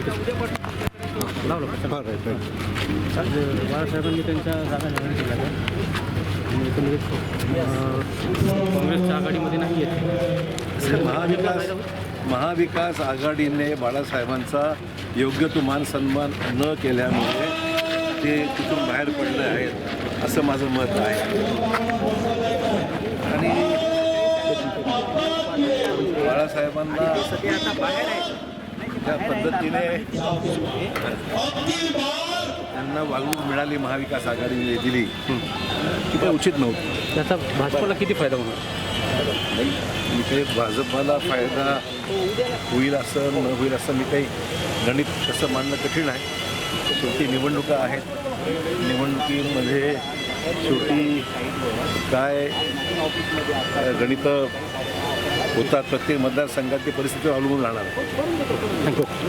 लावलं बाळासाहेबांनी त्यांच्या जागा निर्माण केल्या आहेत. काँग्रेसच्या आघाडीमध्ये नाही आहेत महाविकास महाविकास आघाडीने बाळासाहेबांचा योग्य तो मान सन्मान न केल्यामुळे ते तिथून बाहेर पडले आहेत असं माझं मत आहे आणि बाळासाहेबांना त्या पद्धतीने त्यांना वागणूक मिळाली महाविकास आघाडीने दिली की ते उचित नव्हतं. त्याचा भाजपला किती फायदा होणार? मी काही भाजपाला फायदा होईल असं न होईल असं मी काही गणित तसं मांडणं कठीण आहे. शेवटी निवडणुका आहेत. निवडणुकीमध्ये शेवटी काय गणित होतात प्रत्येक मतदारसंघात ती परिस्थिती अवलंबून राहणार. México.